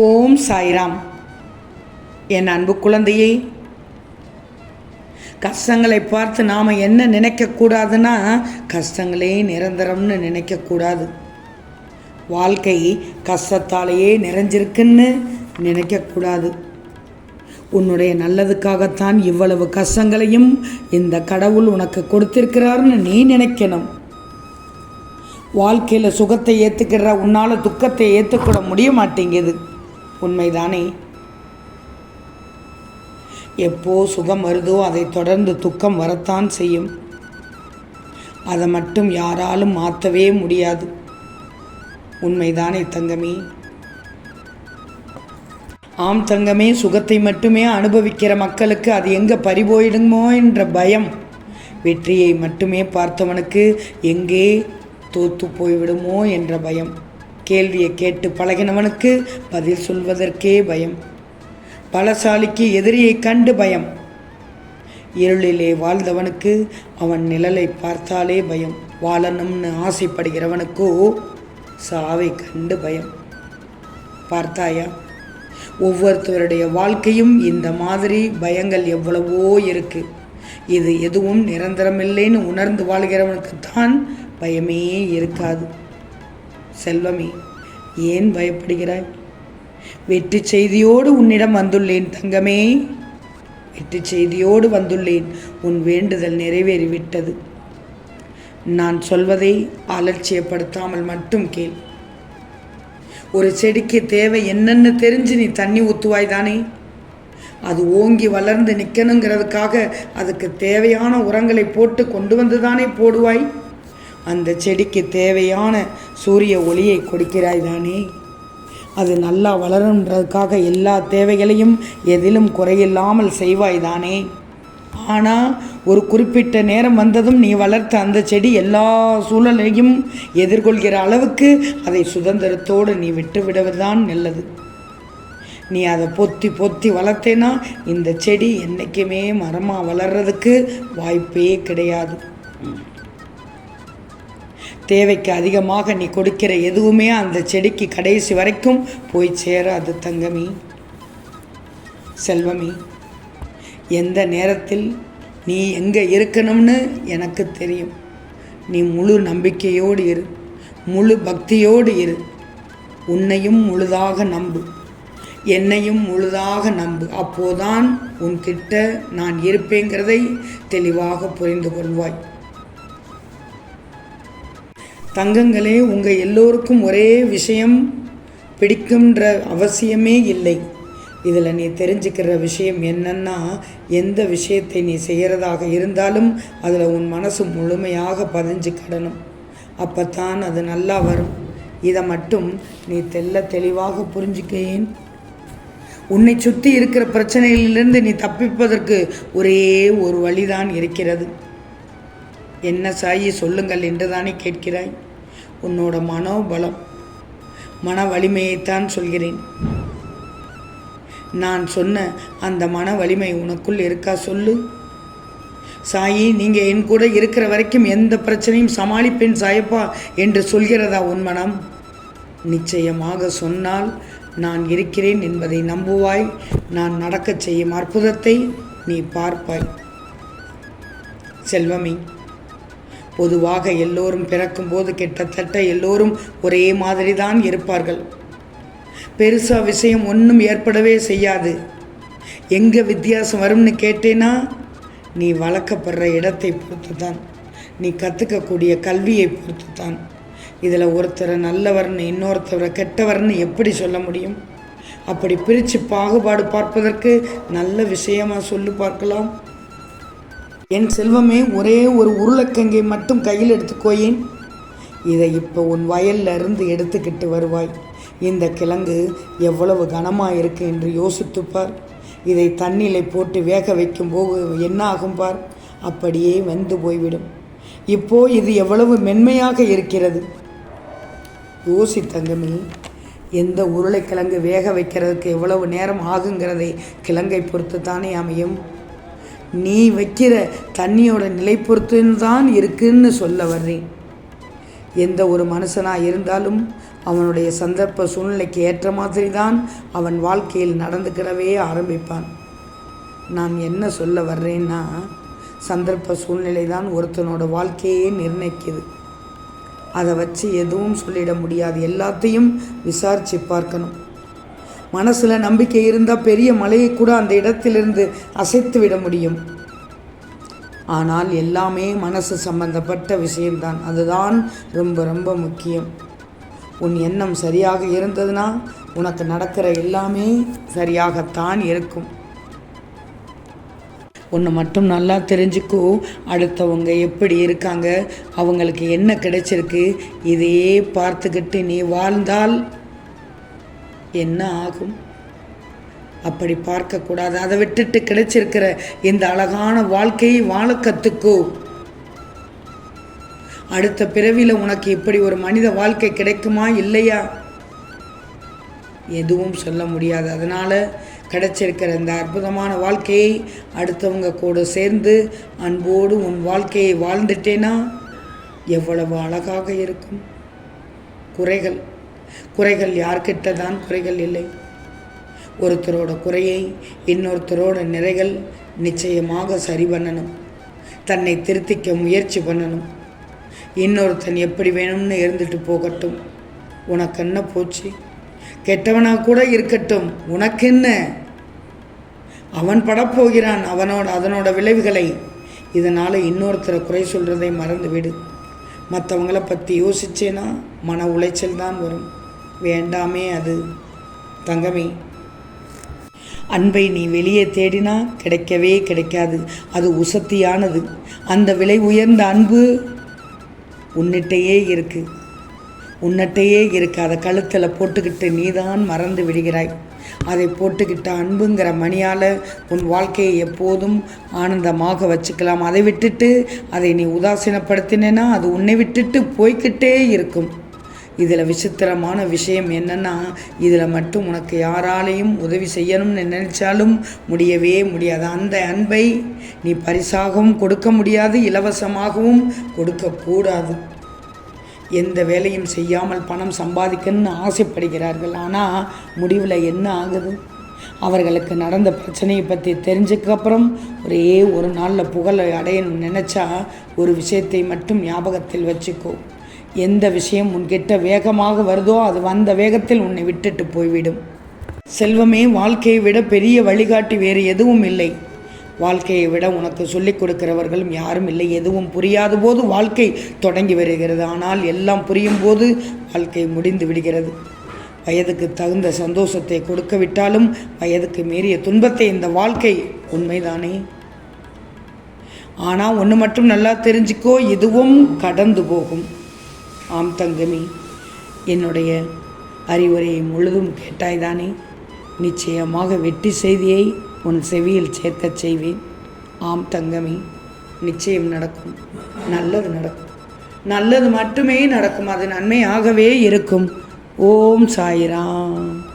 ஓம் சாய்ராம். என் அன்பு குழந்தையே கஷ்டங்களை பார்த்து நாம் என்ன நினைக்கக்கூடாதுன்னா கஷ்டங்களே நிரந்தரம்னு நினைக்கக்கூடாது வாழ்க்கை கஷ்டத்தாலேயே நிறைஞ்சிருக்குன்னு நினைக்கக்கூடாது உன்னுடைய நல்லதுக்காகத்தான் இவ்வளவு கஷ்டங்களையும் இந்த கடவுள் உனக்கு கொடுத்திருக்கிறாருன்னு நீ நினைக்கணும். வாழ்க்கையில் சுகத்தை ஏற்றுக்கிற உன்னால் துக்கத்தை ஏற்றுக்கூட முடிய மாட்டேங்குது. உண்மைதானே? எப்போ சுகம் வருதோ அதை தொடர்ந்து துக்கம் வரத்தான் செய்யும். அதை மட்டும் யாராலும் மாற்றவே முடியாது. உண்மைதானே தங்கமே? ஆம் தங்கமே சுகத்தை மட்டுமே அனுபவிக்கிற மக்களுக்கு அது எங்கே பறிபோயிடுமோ என்ற பயம். வெற்றியை மட்டுமே பார்த்தவனுக்கு எங்கே தோத்து போய்விடுமோ என்ற பயம். கேள்வியை கேட்டு பழகினவனுக்கு பதில் சொல்வதற்கே பயம். பலசாலிக்கு எதிரியை கண்டு பயம். இருளிலே வாழ்ந்தவனுக்கு அவன் நிழலை பார்த்தாலே பயம். வாழணும்னு ஆசைப்படுகிறவனுக்கோ சாவை கண்டு பயம். பார்த்தாயா? ஒவ்வொருத்தருடைய வாழ்க்கையும் இந்த மாதிரி பயங்கள் எவ்வளவோ இருக்கு. இது எதுவும் நிரந்தரமில்லைன்னு உணர்ந்து வாழ்கிறவனுக்குத்தான் பயமே இருக்காது. செல்வமே ஏன் பயப்படுகிறாய்? வெற்றி செய்தியோடு உன்னிடம் வந்துள்ளேன் தங்கமே. வெற்றி செய்தியோடு வந்துள்ளேன் உன் வேண்டுதல் நிறைவேறிவிட்டது. நான் சொல்வதை அலட்சியப்படுத்தாமல் மட்டும் கேள். ஒரு செடிக்கு தேவை என்னன்னு தெரிஞ்சு நீ தண்ணி ஊற்றுவாய் தானே? அது ஓங்கி வளர்ந்து நிற்கணுங்கிறதுக்காக அதுக்கு தேவையான உரங்களை போட்டு கொண்டு வந்து தானே போடுவாய்? அந்த செடிக்கு தேவையான சூரிய ஒளியை கொடுக்கிறாய் தானே? அது நல்லா வளருன்றதுக்காக எல்லா தேவைகளையும் எதிலும் குறையில்லாமல் செய்வாய் தானே? ஆனால் ஒரு குறிப்பிட்ட நேரம் வந்ததும் நீ வளர்த்த அந்த செடி எல்லா சூழலையும் எதிர்கொள்கிற அளவுக்கு அதை சுதந்திரத்தோடு நீ விட்டுவிடுவதுதான் நல்லது. நீ அதை பொத்தி பொத்தி வளர்த்தேன்னா இந்த செடி என்றைக்குமே மரமாக வளர்றதுக்கு வாய்ப்பே கிடையாது. தேவைக்கு அதிகமாக நீ கொடுக்கிற எதுவுமே அந்த செடிக்கு கடைசி வரைக்கும் போய் சேராது தங்கமி. செல்வமி எந்த நேரத்தில் நீ எங்கே இருக்கணும்னு எனக்கு தெரியும். நீ முழு நம்பிக்கையோடு இரு. முழு பக்தியோடு இரு. உன்னையும் முழுதாக நம்பு. என்னையும் முழுதாக நம்பு. அப்போதான் உன்கிட்ட நான் இருப்பேங்கிறதை தெளிவாக புரிந்து கொள்வாய். தங்கங்களே உங்கள் எல்லோருக்கும் ஒரே விஷயம் பிடிக்குன்ற அவசியமே இல்லை. இதில் நீ தெரிஞ்சுக்கிற விஷயம் என்னன்னா எந்த விஷயத்தை நீ செய்கிறதாக இருந்தாலும் அதில் உன் மனசு முழுமையாக பதிஞ்சுக்கிடணும் அப்போ தான் அது நல்லா வரும். இதை மட்டும் நீ தெல்ல தெளிவாக புரிஞ்சுக்கேன். உன்னை சுற்றி இருக்கிற பிரச்சனைகளிலிருந்து நீ தப்பிப்பதற்கு ஒரே ஒரு வழிதான் இருக்கிறது. என்ன சாயி சொல்லுங்கள் என்று தானே கேட்கிறாய்? உன்னோட மனோபலம் மன வலிமையைத்தான் சொல்கிறேன். நான் சொன்ன அந்த மன வலிமை உனக்குள் இருக்கா சொல்லு. சாயி நீங்கள் என் கூட இருக்கிற வரைக்கும் எந்த பிரச்சனையும் சமாளிப்பேன் சாயப்பா என்று சொல்கிறதா உன் மனம்? நிச்சயமாக சொன்னால் நான் இருக்கிறேன் என்பதை நம்புவாய். நான் நடக்கச் செய்யும் அற்புதத்தை நீ பார்ப்பாய். செல்வமே பொதுவாக எல்லோரும் பிறக்கும்போது கிட்டத்தட்ட எல்லோரும் ஒரே மாதிரி தான் இருப்பார்கள். பெருசாக விஷயம் ஒன்றும் ஏற்படவே செய்யாது. எங்கே வித்தியாசம் வரும்னு கேட்டேன்னா நீ வளர்க்கப்படுற இடத்தை பொறுத்து தான் நீ கற்றுக்கக்கூடிய கல்வியை பொறுத்து தான் இதில் ஒருத்தரை நல்லவர்னு இன்னொருத்தரை கெட்டவர்னு எப்படி சொல்ல முடியும்? அப்படி பிரித்து பாகுபாடு பார்ப்பதற்கு நல்ல விஷயமாக சொல்லி பார்க்கலாம். என் செல்வமே ஒரே ஒரு உருளைக்கங்கை மட்டும் கையில் எடுத்துக்கோயேன். இதை இப்போ உன் வயல்ல இருந்து எடுத்துக்கிட்டு வருவாய். இந்த கிழங்கு எவ்வளவு கனமாக இருக்கு என்று யோசித்துப்பார் இதை தண்ணியில் போட்டு வேக வைக்கும் போது என்ன ஆகும் பார்? அப்படியே வெந்து போய்விடும். இப்போ இது எவ்வளவு மென்மையாக இருக்கிறது? யோசி தங்கமில் எந்த உருளைக்கிழங்கு வேக வைக்கிறதுக்கு எவ்வளவு நேரம் ஆகுங்கிறதை கிழங்கை பொறுத்து தானே அமையும்? நீ வைக்கிற தண்ணியோட நிலை பொறுத்துன்னு தான் இருக்குன்னு சொல்ல வர்றேன். எந்த ஒரு மனுஷனாக இருந்தாலும் அவனுடைய சந்தர்ப்ப சூழ்நிலைக்கு ஏற்ற மாதிரி தான் அவன் வாழ்க்கையில் நடந்துக்கிடவே ஆரம்பிப்பான். நான் என்ன சொல்ல வர்றேன்னா சந்தர்ப்ப சூழ்நிலை தான் ஒருத்தனோட வாழ்க்கையே நிர்ணயிக்குது. அதை வச்சு எதுவும் சொல்லிட முடியாது. எல்லாத்தையும் விசாரித்து பார்க்கணும். மனசில் நம்பிக்கை இருந்தால் பெரிய மலையை கூட அந்த இடத்திலிருந்து அசைத்து விட முடியும். ஆனால் எல்லாமே மனசு சம்பந்தப்பட்ட விஷயம்தான். அதுதான் ரொம்ப ரொம்ப முக்கியம். உன் எண்ணம் சரியாக இருந்ததுன்னா உனக்கு நடக்கிற எல்லாமே சரியாகத்தான் இருக்கும். ஒன்று மட்டும் நல்லா தெரிஞ்சுக்கோ அடுத்தவங்க எப்படி இருக்காங்க அவங்களுக்கு என்ன கிடைச்சிருக்கு இதையே பார்த்துக்கிட்டு நீ வாழ்ந்தால் என்ன ஆகும்? அப்படி பார்க்கக்கூடாது. அதை விட்டுட்டு கிடைச்சிருக்கிற இந்த அழகான வாழ்க்கையை வாழ கற்றுக்கோ அடுத்த பிறவியில் உனக்கு இப்படி ஒரு மனித வாழ்க்கை கிடைக்குமா இல்லையா? எதுவும் சொல்ல முடியாது. அதனால் கிடைச்சிருக்கிற இந்த அற்புதமான வாழ்க்கையை அடுத்தவங்க கூட சேர்ந்து அன்போடு உன் வாழ்க்கையை வாழ்ந்துட்டேனா? எவ்வளவு அழகாக இருக்கும். குறைகள். குறைகள் யார்கிட்ட தான் குறைகள் இல்லை. ஒருத்தரோட குறையை இன்னொருத்தரோட நிறைகள் நிச்சயமாக சரி பண்ணணும். தன்னை திருத்திக்க முயற்சி பண்ணணும். இன்னொருத்தன் எப்படி வேணும்னு இருந்துட்டு போகட்டும். உனக்கு என்ன போச்சு? கெட்டவனாக கூட இருக்கட்டும். உனக்கு என்ன அவன் படப்போகிறான். அவனோட அதனோட விளைவுகளை. இதனால் இன்னொருத்தரை குறை சொல்கிறதை மறந்து விடு மற்றவங்கள பற்றி யோசிச்சேன்னா மன உளைச்சல் தான் வரும். வேண்டாமே அது. தங்கமே அன்பை நீ வெளியே தேடினா கிடைக்கவே கிடைக்காது. அது உசத்தியானது. அந்த விலை உயர்ந்த அன்பு உன்னிட்டையே இருக்கு. உன்னிட்டையே இருக்கு. அதை கழுத்தில் போட்டுக்கிட்டு நீதான் மறந்து விடுகிறாய். அதை போட்டுக்கிட்ட அன்புங்கிற மணியால் உன் வாழ்க்கையை எப்போதும் ஆனந்தமாக வச்சுக்கலாம். அதை விட்டுட்டு அதை நீ உதாசீனப்படுத்தினேன்னா அது உன்னை விட்டுட்டு போய்க்கிட்டே இருக்கும். இதில் விசித்திரமான விஷயம் என்னென்னா இதில் மட்டும் உனக்கு யாராலையும் உதவி செய்யணும்னு நினைச்சாலும் முடியவே முடியாது. அந்த அன்பை நீ பரிசாகவும் கொடுக்க முடியாது இலவசமாகவும் கொடுக்கக்கூடாது எந்த வேலையும் செய்யாமல் பணம் சம்பாதிக்கணும்னு ஆசைப்படுகிறார்கள். ஆனால் முடிவில் என்ன ஆகுது? அவர்களுக்கு நடந்த பிரச்சனையை பற்றி தெரிஞ்சக்கப்புறம் ஒரே ஒரு நாளில் புகழை அடையணும்னு நினச்சா ஒரு விஷயத்தை மட்டும் ஞாபகத்தில் வச்சுக்கோ. எந்த விஷயம் உன்கிட்ட வேகமாக வருதோ அது வந்த வேகத்தில் உன்னை விட்டுட்டு போய்விடும். செல்வமே வாழ்க்கையை விட பெரிய வழிகாட்டி வேறு எதுவும் இல்லை. வாழ்க்கையை விட உனக்கு சொல்லிக் கொடுக்கிறவர்களும் யாரும் இல்லை. எதுவும் புரியாத போது வாழ்க்கை தொடங்கி வருகிறது. ஆனால் எல்லாம் புரியும் போது வாழ்க்கை முடிந்து விடுகிறது. வயதுக்கு தகுந்த சந்தோஷத்தை கொடுக்க விட்டாலும் வயதுக்கு மீறிய துன்பத்தை இந்த வாழ்க்கை உண்மைதானே? ஆனால் ஒன்று மட்டும் நல்லா தெரிஞ்சுக்கோ இதுவும் கடந்து போகும். ஆம் தங்கமி என்னுடைய அறிவுரையை முழுதும் கேட்டாய்தானே? நிச்சயமாக வெற்றி செய்தியை உன் செவியில் சேர்க்கச் செய்வேன். ஆம் தங்கமி நிச்சயம் நடக்கும். நல்லது நடக்கும். நல்லது மட்டுமே நடக்கும். அது நன்மையாகவே இருக்கும். ஓம் சாயிராம்.